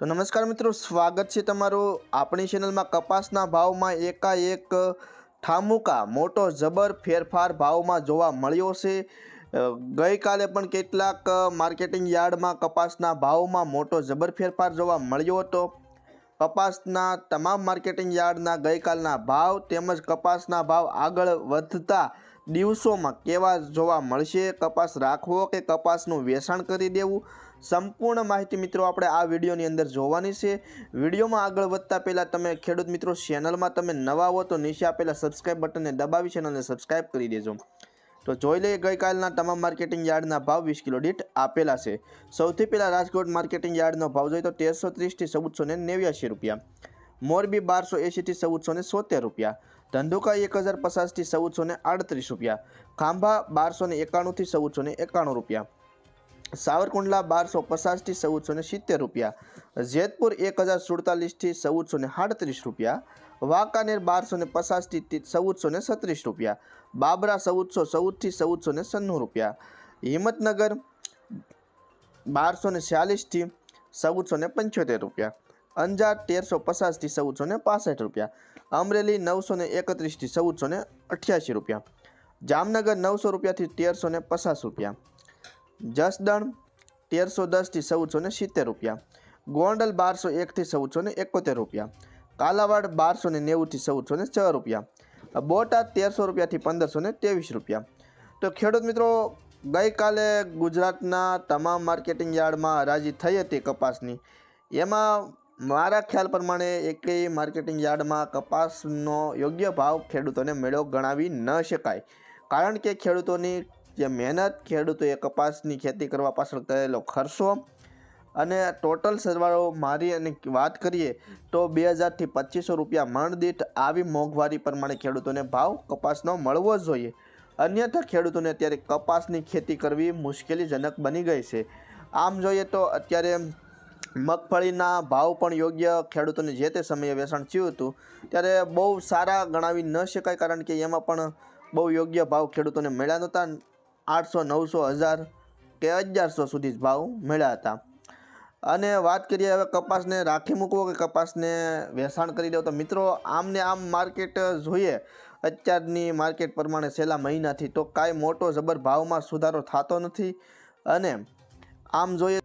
તો નમસ્કાર મિત્રો, સ્વાગત છે તમારું આપણી ચેનલમાં કપાસના ભાવમાં એકાએક ઠામુકા. મોટો જબર ફેરફાર ભાવમાં જોવા મળ્યો છે. ગઈકાલે પણ કેટલાક માર્કેટિંગ યાર્ડમાં કપાસના ભાવમાં મોટો જબર ફેરફાર જોવા મળ્યો હતો. કપાસના તમામ માર્કેટિંગ યાર્ડના ગઈકાલના ભાવ તેમજ કપાસના ભાવ આગળ વધતા દિવસોમાં કેવા જોવા મળશે, કપાસ રાખવો કે કપાસનું વેચાણ કરી દેવું, સંપૂર્ણ માહિતી મિત્રો આપણે આ વિડીયોની અંદર જોવાની છે. વિડીયોમાં આગળ વધતા પહેલાં તમે ખેડૂત મિત્રો ચેનલમાં તમે નવા હો તો નીચે આપેલા સબસ્ક્રાઇબ બટનને દબાવી ચેનલને સબસ્ક્રાઇબ કરી દેજો. તો જોઈ લઈએ, ગઈકાલના તમામ માર્કેટિંગ યાર્ડના ભાવ વીસ કિલો દીઠ આપેલા છે. સૌથી પહેલાં રાજકોટ માર્કેટિંગ યાર્ડનો ભાવ જોઈએ તો તેરસો ત્રીસથી ચૌદસો ને નેવ્યાસી રૂપિયા. મોરબી બારસો એંશીથી ચૌદસો ને સોતેર રૂપિયા. ધંધુકા એક હજાર પચાસથી ચૌદસો ને આડત્રીસ રૂપિયા. ખાંભા બારસો ને એકાણુંથી ચૌદસો ને એકાણું રૂપિયા. સાવરકુંડલા બારસો પચાસથી ચૌદસો ને સિત્તેર રૂપિયા. જેતપુર એક હજાર સુડતાલીસથી ચૌદસો ને સાડત્રીસ રૂપિયા. વાંકાનેર બારસો ને પચાસથી ચૌદસો ને છત્રીસ રૂપિયા. બાબરા ચૌદસો ચૌદથી ચૌદસો ને સન્નું રૂપિયા. હિંમતનગર બારસો ને છ્યાલીસથી ચૌદસો ને પંચોતેર રૂપિયા. અંજાર તેરસો પચાસથી ચૌદસો ને પાસઠ રૂપિયા. અમરેલી નવસો ને એકત્રીસથી ચૌદસો ને અઠ્યાસી રૂપિયા. જામનગર નવસો રૂપિયાથી તેરસો ને પચાસ રૂપિયા. જસદણ તેરસો દસથી ચૌદસો ને સિત્તેર રૂપિયા. ગોંડલ બારસો એકથી ચૌદસો ને એકોતેર રૂપિયા. કાલાવાડ બારસો ને નેવુંથી ચૌદસો ને છ રૂપિયા. બોટાદ તેરસો રૂપિયાથી પંદરસો ને ત્રેવીસ રૂપિયા. તો ખેડૂત મિત્રો, ગઈકાલે ગુજરાતના તમામ માર્કેટિંગ યાર્ડમાં હરાજી થઈ હતી કપાસની. એમાં મારા ખ્યાલ પ્રમાણે એકેય માર્કેટિંગ યાર્ડમાં કપાસનો યોગ્ય ભાવ ખેડૂતોને મેળો ગણાવી ન શકાય. કારણ કે ખેડૂતોની જે મહેનત, ખેડૂતોએ કપાસની ખેતી કરવા પાછળ કરેલો ખર્ચો અને ટોટલ સરવાળો મારી અને વાત કરીએ તો બે હજારથી પચીસો રૂપિયા મણ દીઠ આવી મોંઘવારી પ્રમાણે ખેડૂતોને ભાવ કપાસનો મળવો જોઈએ. અન્યથા ખેડૂતોને અત્યારે કપાસની ખેતી કરવી મુશ્કેલીજનક બની ગઈ છે. આમ જોઈએ તો અત્યારે મગફળીના ભાવ પણ યોગ્ય ખેડૂતોને જે તે સમયે વેચાણ થયું હતું, ત્યારે બહુ સારા ગણાવી ન શકાય કારણ કે એમાં પણ બહુ યોગ્ય ભાવ ખેડૂતોને મળ્યા નહોતા. આઠસો, નવસો, હજાર કે અગિયારસો સુધી જ ભાવ મળ્યા હતા. અને વાત કરીએ હવે કપાસને, રાખી મૂકવો કે કપાસને વેચાણ કરી દો તો મિત્રો, આમને આમ માર્કેટ જોઈએ. અત્યારની માર્કેટ પ્રમાણે છેલ્લા મહિનાથી તો કાંઈ મોટો જબર ભાવમાં સુધારો થતો નથી. અને આમ જોઈએ